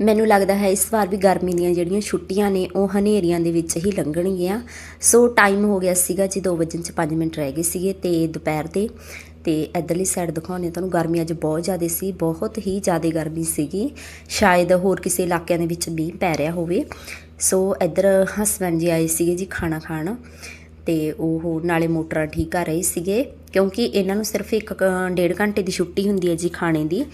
ਮੈਨੂੰ ਲੱਗਦਾ ਹੈ ਇਸ ਵਾਰ ਵੀ ਗਰਮੀ ਦੀਆਂ ਜਿਹੜੀਆਂ ਛੁੱਟੀਆਂ ਨੇ, ਉਹ ਹਨੇਰੀਆਂ ਦੇ ਵਿੱਚ ਹੀ ਲੰਘਣਗੀਆਂ। ਸੋ ਟਾਈਮ ਹੋ ਗਿਆ ਸੀਗਾ ਜੀ 2 ਵਜੇ ਚ 5 ਮਿੰਟ ਰਹਿ ਗਏ ਸੀਗੇ ਤੇ ਦੁਪਹਿਰ ਦੇ। ਤੇ ਇਧਰਲੀ ਸਾਈਡ ਦਿਖਾਉਂਦੇ ਹਾਂ ਤੁਹਾਨੂੰ, ਗਰਮੀ ਅੱਜ ਬਹੁਤ ਜ਼ਿਆਦਾ ਸੀ, ਬਹੁਤ ਹੀ ਜ਼ਿਆਦਾ ਗਰਮੀ ਸੀਗੀ। ਸ਼ਾਇਦ ਹੋਰ ਕਿਸੇ ਇਲਾਕਿਆਂ ਦੇ ਵਿੱਚ ਮੀਂਹ ਪੈ ਰਿਹਾ ਹੋਵੇ। ਸੋ ਇੱਧਰ ਹਸਬੈਂਡ ਜੀ ਆਏ ਸੀਗੇ ਜੀ ਖਾਣਾ ਖਾਣ ਤੇ ਉਹ ਨਾਲੇ ਮੋਟਰਾਂ ਠੀਕ ਕਰ ਰਹੇ ਸੀਗੇ, ਕਿਉਂਕਿ ਇਹਨਾਂ ਨੂੰ ਸਿਰਫ ਇੱਕ ਕ- ਡੇਢ ਘੰਟੇ ਦੀ ਛੁੱਟੀ ਹੁੰਦੀ ਹੈ ਜੀ ਖਾਣੇ ਦੀ।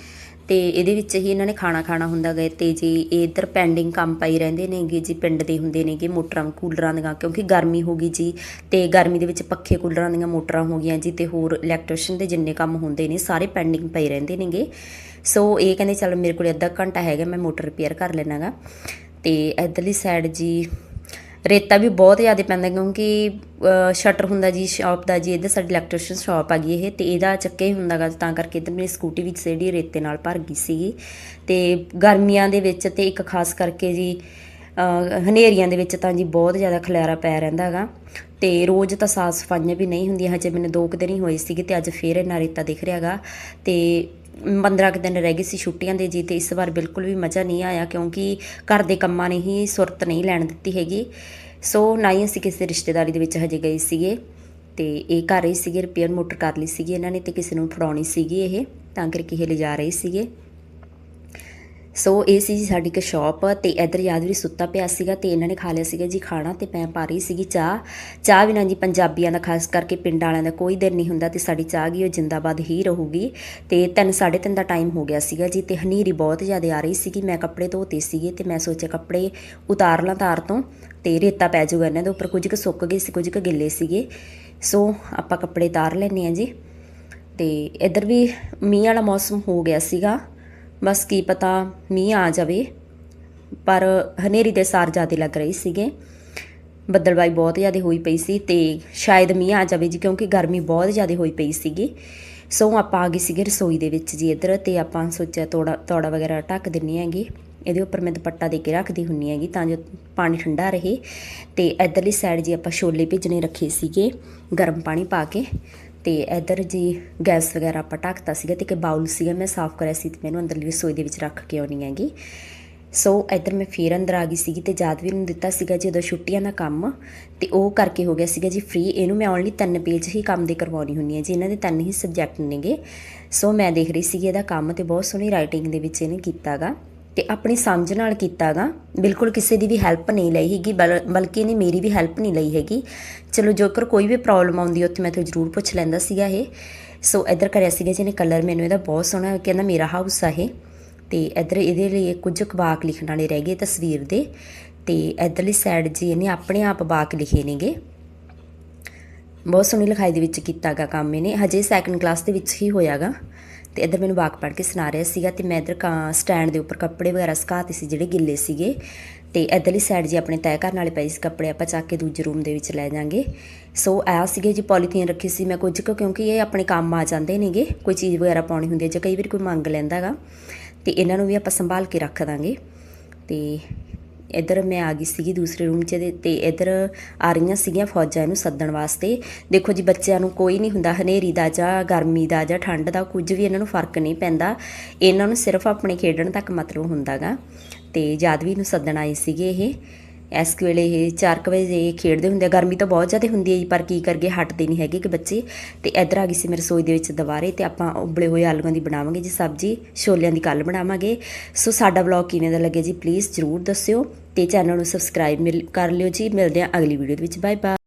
ਤੇ ਇਹਦੇ ਵਿੱਚ ਹੀ ਇਹਨਾਂ ਨੇ ਖਾਣਾ ਖਾਣਾ ਹੁੰਦਾ ਗਏ ਤੇ ਜੀ ਇਹ ਇੱਧਰ ਪੈਂਡਿੰਗ ਕੰਮ ਪਈ ਰਹਿੰਦੇ ਨੇਗੇ ਜੀ ਪਿੰਡ ਦੇ ਹੁੰਦੇ ਨੇਗੇ ਮੋਟਰਾਂ, ਕੂਲਰਾਂ ਦੀਆਂ, ਕਿਉਂਕਿ ਗਰਮੀ ਹੋ ਗਈ ਜੀ ਤੇ ਗਰਮੀ ਦੇ ਵਿੱਚ ਪੱਖੇ ਕੂਲਰਾਂ ਦੀਆਂ ਮੋਟਰਾਂ ਹੋ ਗਈਆਂ ਜੀ ਤੇ ਹੋਰ ਇਲੈਕਟ੍ਰੀਸ਼ੀਅਨ ਦੇ ਜਿੰਨੇ ਕੰਮ ਹੁੰਦੇ ਨੇ ਸਾਰੇ ਪੈਂਡਿੰਗ ਪਏ ਰਹਿੰਦੇ ਨੇਗੇ। ਸੋ ਇਹ ਕਹਿੰਦੇ ਚਲ ਮੇਰੇ ਕੋਲ ਅੱਧਾ ਘੰਟਾ ਹੈਗਾ, ਮੈਂ ਮੋਟਰ ਰਿਪੇਅਰ ਕਰ ਲੈਣਾਗਾ ਤੇ ਇਧਰਲੀ ਸਾਈਡ ਜੀ ਰੇਤਾ ਵੀ ਬਹੁਤ ਜ਼ਿਆਦਾ ਪੈਂਦਾ ਕਿਉਂਕਿ ਸ਼ਟਰ ਹੁੰਦਾ ਜੀ ਸ਼ਾਪ ਦਾ ਜੀ ਇਹਦੇ ਸਾਡੀ ਇਲੈਕਟ੍ਰੀਸ਼ੀਅਨ ਸ਼ਾਪ ਆ ਗਈ ਇਹ, ਤੇ ਇਹਦਾ ਚੱਕੇ ਹੀ ਹੁੰਦਾਗਾ ਤਾਂ ਕਰਕੇ ਤੇ ਮੇਰੀ ਸਕੂਟੀ ਵਿੱਚ ਜਿਹੜੀ ਰੇਤੇ ਨਾਲ ਭਰ ਗਈ ਸੀਗੀ। ਤੇ ਗਰਮੀਆਂ ਦੇ ਵਿੱਚ ਤੇ ਇੱਕ ਖਾਸ ਕਰਕੇ ਜੀ ਹਨੇਰੀਆਂ ਦੇ ਵਿੱਚ ਤਾਂ ਜੀ ਬਹੁਤ ਜ਼ਿਆਦਾ ਖਲਿਆਰਾ ਪੈ ਰਹਿੰਦਾ ਹੈਗਾ ਤੇ ਰੋਜ਼ ਤਾਂ ਸਾਫ਼ ਸਫਾਈਆਂ ਵੀ ਨਹੀਂ ਹੁੰਦੀਆਂ, ਹਜੇ ਮੈਨੂੰ ਦੋ ਕੁ ਦਿਨ ਹੀ ਹੋਏ ਸੀਗੇ ਤੇ ਅੱਜ ਫੇਰ ਇੰਨਾ ਰੇਤਾ ਦਿਖ ਰਿਹਾਗਾ। ਤੇ 15 ਕੁ ਦਿਨ ਰਹਿ ਗਏ ਸੀ ਛੁੱਟੀਆਂ ਦੇ ਜੀ ਤੇ ਇਸ ਵਾਰ ਬਿਲਕੁਲ ਵੀ ਮਜ਼ਾ ਨਹੀਂ ਆਇਆ ਕਿਉਂਕਿ ਘਰ ਦੇ ਕੰਮਾਂ ਨੇ ਹੀ ਸੁਰਤ ਨਹੀਂ ਲੈਣ ਦਿੱਤੀ ਹੈਗੀ। ਸੋ ਨਾ ਹੀ ਅਸੀਂ ਕਿਸੇ ਰਿਸ਼ਤੇਦਾਰੀ ਦੇ ਵਿੱਚ ਹਜੇ ਗਏ ਸੀਗੇ ਤੇ ਇਹ ਘਰ ਹੀ ਸੀਗੇ ਰਿਪੇਅਰ ਮੋਟਰ ਕਰ ਲਈ ਸੀਗੀ ਇਹਨਾਂ ਨੇ ਤੇ ਕਿਸੇ ਨੂੰ ਫੜਾਉਣੀ ਸੀਗੀ ਇਹ, ਤਾਂ ਕਰਕੇ ਇਹ ਲਿਜਾ ਰਹੇ ਸੀਗੇ। ਸੋ ਇਹ ਸੀ ਜੀ ਸਾਡੀ ਇੱਕ ਸ਼ਾਪ ਤੇ ਇਧਰ ਯਾਦਵਰੀ ਸੁੱਤਾ ਪਿਆ ਸੀਗਾ ਤੇ ਇਹਨਾਂ ਨੇ ਖਾ ਲਿਆ ਸੀਗਾ ਜੀ ਖਾਣਾ ਤੇ ਮੈਂ ਪਾ ਰਹੀ ਸੀਗੀ ਚਾਹ। ਚਾਹ ਬਿਨਾਂ ਜੀ ਪੰਜਾਬੀਆਂ ਦਾ ਖਾਸ ਕਰਕੇ ਪਿੰਡ ਵਾਲਿਆਂ ਦਾ ਕੋਈ ਦਿਨ ਨਹੀਂ ਹੁੰਦਾ ਤੇ ਸਾਡੀ ਚਾਹ ਗਈ ਉਹ ਜਿੰਦਾਬਾਦ ਹੀ ਰਹੂਗੀ। ਤੇ 3:30 ਦਾ ਟਾਈਮ ਹੋ ਗਿਆ ਸੀਗਾ ਜੀ ਤੇ ਹਨੇਰੀ ਬਹੁਤ ਜ਼ਿਆਦਾ ਆ ਰਹੀ ਸੀਗੀ। ਮੈਂ ਕੱਪੜੇ ਧੋਤੇ ਸੀਗੇ ਤੇ ਮੈਂ ਸੋਚਿਆ ਕੱਪੜੇ ਉਤਾਰ ਲਾਂ ਤਾਰ ਤੋਂ ਤੇ ਰੇਤਾ ਪੈ ਜਾਊਗਾ ਇਹਨਾਂ ਦੇ ਉੱਪਰ। ਕੁਝ ਕੁ ਸੁੱਕ ਗਏ ਸੀ, ਕੁਝ ਕੁ ਗਿੱਲੇ ਸੀਗੇ। ਸੋ ਆਪਾਂ ਕੱਪੜੇ ਤਾਰ ਲੈਣੇ ਆ ਜੀ। ਤੇ ਇਧਰ ਵੀ ਮੀਂਹ ਵਾਲਾ ਮੌਸਮ ਹੋ ਗਿਆ ਸੀਗਾ। ਬਸ ਕੀ ਪਤਾ ਮੀਂਹ ਆ ਜਾਵੇ। ਪਰ ਹਨੇਰੀ ਦੇ ਸਾਰ ਜ਼ਿਆਦਾ ਲੱਗ ਰਹੀ ਸੀਗੇ। ਬੱਦਲਬਾਈ ਬਹੁਤ ਜ਼ਿਆਦਾ ਹੋਈ ਪਈ ਸੀ ਤੇ ਸ਼ਾਇਦ ਮੀਂਹ ਆ ਜਾਵੇ ਜੀ, ਕਿਉਂਕਿ ਗਰਮੀ ਬਹੁਤ ਜ਼ਿਆਦਾ ਹੋਈ ਪਈ ਸੀਗੀ। ਸੋ ਆਪਾਂ ਆ ਗਏ ਸੀਗੇ ਰਸੋਈ ਦੇ ਵਿੱਚ ਜੀ ਇੱਧਰ ਤੇ ਆਪਾਂ ਸੋਚਿਆ ਤੋੜਾ ਤੋੜਾ ਵਗੈਰਾ ਢੱਕ ਦਿੰਨੀ ਹੈਗੀ। ਇਹਦੇ ਉੱਪਰ ਮੈਂ ਦੁਪੱਟਾ ਦੇ ਕੇ ਰੱਖਦੀ ਹੁੰਨੀ ਹੈਗੀ ਤਾਂ ਜੋ ਪਾਣੀ ਠੰਡਾ ਰਹੇ। ਤੇ ਇਧਰਲੀ ਸਾਈਡ ਜੀ ਆਪਾਂ ਛੋਲੇ ਭੇਜਣੇ ਰੱਖੇ ਸੀਗੇ, ਗਰਮ ਪਾਣੀ ਪਾ ਕੇ। ਤੇ ਇਧਰ ਜੀ ਗੈਸ ਵਗੈਰਾ ਆਪਾਂ ਢੱਕਤਾ ਸੀਗਾ ਤੇ ਇੱਕ ਬਾਉਲ ਸੀਗਾ, ਮੈਂ ਸਾਫ਼ ਕਰਿਆ ਸੀ ਤੇ ਮੈਨੂੰ ਅੰਦਰਲੀ ਰਸੋਈ ਦੇ ਵਿੱਚ ਰੱਖ ਕੇ ਆਉਣੀ ਹੈਗੀ। ਸੋ ਇਧਰ ਮੈਂ ਫੇਰ ਅੰਦਰ ਆ ਗਈ ਸੀਗੀ ਤੇ ਜਾਦਵੀਰ ਨੂੰ ਦਿੱਤਾ ਸੀਗਾ ਜਦੋਂ ਛੁੱਟੀਆਂ ਦਾ ਕੰਮ, ਤੇ ਉਹ ਕਰਕੇ ਹੋ ਗਿਆ ਸੀਗਾ ਜੀ ਫ੍ਰੀ ਇਹਨੂੰ ਮੈਂ ਓਨਲੀ ਤਿੰਨ ਪੇਜ ਹੀ ਕੰਮ ਦੇ ਕਰਵਾਉਣੀ ਹੁੰਦੀ ਹੈ ਜੀ, ਇਹਨਾਂ ਦੇ ਤਿੰਨ ਹੀ ਸਬਜੈਕਟ ਨੇਗੇ। ਸੋ ਮੈਂ ਦੇਖ ਰਹੀ ਸੀਗੀ ਇਹਦਾ ਕੰਮ ਤੇ ਬਹੁਤ ਸੋਹਣੀ ਰਾਈਟਿੰਗ ਦੇ ਵਿੱਚ ਇਹਨੇ ਕੀਤਾਗਾ ਤੇ ਆਪਣੀ ਸਮਝ ਨਾਲ ਕੀਤਾਗਾ। ਬਿਲਕੁਲ ਕਿਸੇ ਦੀ ਵੀ ਹੈਲਪ ਨਹੀਂ ਲਈ ਹੈਗੀ, ਬਲ- ਬਲਕਿ ਇਹਨੇ ਮੇਰੀ ਵੀ ਹੈਲਪ ਨਹੀਂ ਲਈ ਹੈਗੀ। ਚਲੋ, ਜੇਕਰ ਕੋਈ ਵੀ ਪ੍ਰੋਬਲਮ ਆਉਂਦੀ ਉੱਥੇ ਮੈਂ ਤੋਂ ਜ਼ਰੂਰ ਪੁੱਛ ਲੈਂਦਾ ਸੀਗਾ ਇਹ। ਸੋ ਇੱਧਰ ਕਰਿਆ ਸੀਗਾ ਜਿਹਨੇ ਕਲਰ ਮੈਨੂੰ ਇਹਦਾ ਬਹੁਤ ਸੋਹਣਾ ਕਹਿੰਦਾ ਮੇਰਾ ਹਾਊਸ ਆ ਇਹ। ਤੇ ਇੱਧਰ ਇਹਦੇ ਲਈ ਕੁਝ ਕੁ ਵਾਕ ਲਿਖਣ ਵਾਲੇ ਰਹਿ ਗਏ ਤਸਵੀਰ ਦੇ। ਤੇ ਇੱਧਰਲੀ ਸਾਈਡ ਜੀ ਇਹਨੇ ਆਪਣੇ ਆਪ ਵਾਕ ਲਿਖੇ ਨੇਗੇ। ਬਹੁਤ ਸੋਹਣੀ ਲਿਖਾਈ ਦੇ ਵਿੱਚ ਕੀਤਾਗਾ ਕੰਮ ਇਹਨੇ। ਹਜੇ ਸੈਕੰਡ ਕਲਾਸ ਦੇ ਵਿੱਚ ਹੀ ਹੋਇਆਗਾ। ਤੇ ਇੱਧਰ ਮੈਨੂੰ ਵਾਕ ਪੜ੍ਹ ਕੇ ਸੁਣਾ ਰਿਹਾ ਸੀਗਾ ਤੇ ਮੈਂ ਇੱਧਰ ਸਟੈਂਡ ਦੇ ਉੱਪਰ ਕੱਪੜੇ ਵਗੈਰਾ ਸੁਕਾਤੇ ਸੀ ਜਿਹੜੇ ਗਿੱਲੇ ਸੀਗੇ। ਤੇ ਇੱਧਰਲੀ ਸਾਈਡ ਜੀ ਆਪਣੇ ਤੈਅ ਕਰਨ ਵਾਲੇ ਪਏ ਸੀ ਕੱਪੜੇ, ਆਪਾਂ ਚੱਕ ਕੇ ਦੂਜੇ ਰੂਮ ਦੇ ਵਿੱਚ ਲੈ ਜਾਾਂਗੇ। ਸੋ ਆ ਸੀਗੇ ਜੀ ਪੋਲੀਥੀਨ ਰੱਖੀ ਸੀ ਮੈਂ ਕੁਝ ਕੁ, ਕਿਉਂਕਿ ਇਹ ਆਪਣੇ ਕੰਮ ਆ ਜਾਂਦੇ ਨੇਗੇ, ਕੋਈ ਚੀਜ਼ ਵਗੈਰਾ ਪਾਉਣੀ ਹੁੰਦੀ ਹੈ ਜਾਂ ਕਈ ਵਾਰੀ ਕੋਈ ਮੰਗ ਲੈਂਦਾਗਾ ਤੇ ਇਹਨਾਂ ਨੂੰ ਵੀ ਆਪਾਂ ਸੰਭਾਲ ਕੇ ਰੱਖ ਦਾਂਗੇ। ਤੇ ਇੱਧਰ ਮੈਂ ਆ ਗਈ ਸੀਗੀ ਦੂਸਰੇ ਰੂਮ 'ਚ ਦੇ- ਤੇ ਇੱਧਰ ਆ ਰਹੀਆਂ ਸੀਗੀਆਂ ਫੌਜਾਂ ਨੂੰ ਸੱਦਣ ਵਾਸਤੇ। ਦੇਖੋ ਜੀ, ਬੱਚਿਆਂ ਨੂੰ ਕੋਈ ਨਹੀਂ ਹੁੰਦਾ, ਹਨੇਰੀ ਦਾ ਜਾਂ ਗਰਮੀ ਦਾ ਜਾਂ ਠੰਡ ਦਾ ਕੁਝ ਵੀ ਇਹਨਾਂ ਨੂੰ ਫ਼ਰਕ ਨਹੀਂ ਪੈਂਦਾ। ਇਹਨਾਂ ਨੂੰ ਸਿਰਫ ਆਪਣੇ ਖੇਡਣ ਤੱਕ ਮਤਲਬ ਹੁੰਦਾਗਾ ਤੇ ਜਾਦਵੀ ਨੂੰ ਸੱਦਣ ਆਏ ਸੀਗੇ ਇਹ। ਇਸ ਵੇਲੇ ਇਹ 4 ਵਜੇ ਖੇਡਦੇ ਹੁੰਦੇ ਆ। ਗਰਮੀ ਤਾਂ ਬਹੁਤ ਜ਼ਿਆਦਾ ਹੁੰਦੀ ਹੈ ਜੀ, ਪਰ ਕੀ ਕਰਗੇ ਹਟਦੇ ਨਹੀਂ ਹੈਗੇ ਕਿ ਬੱਚੇ। ਤੇ ਇੱਧਰ ਆ ਗਈ ਸੀ ਮੇਰੇ ਰਸੋਈ ਦੇ ਵਿੱਚ ਦੁਬਾਰੇ ਤੇ ਆਪਾਂ ਉਬਲੇ ਹੋਏ ਆਲੂਆਂ ਦੀ ਬਣਾਵਾਂਗੇ ਜੀ ਸਬਜ਼ੀ, ਛੋਲਿਆਂ ਦੀ ਕੱਲ ਬਣਾਵਾਂਗੇ। ਸੋ ਸਾਡਾ ਵਲੌਗ ਕਿਵੇਂ ਦਾ ਲੱਗਿਆ ਜੀ ਪਲੀਜ਼ ਜਰੂਰ ਦੱਸਿਓ ਤੇ ਚੈਨਲ ਨੂੰ ਸਬਸਕ੍ਰਾਈਬ ਕਰ ਲਿਓ ਜੀ। ਮਿਲਦੇ ਹਾਂ ਅਗਲੀ ਵੀਡੀਓ ਦੇ ਵਿੱਚ। Bye bye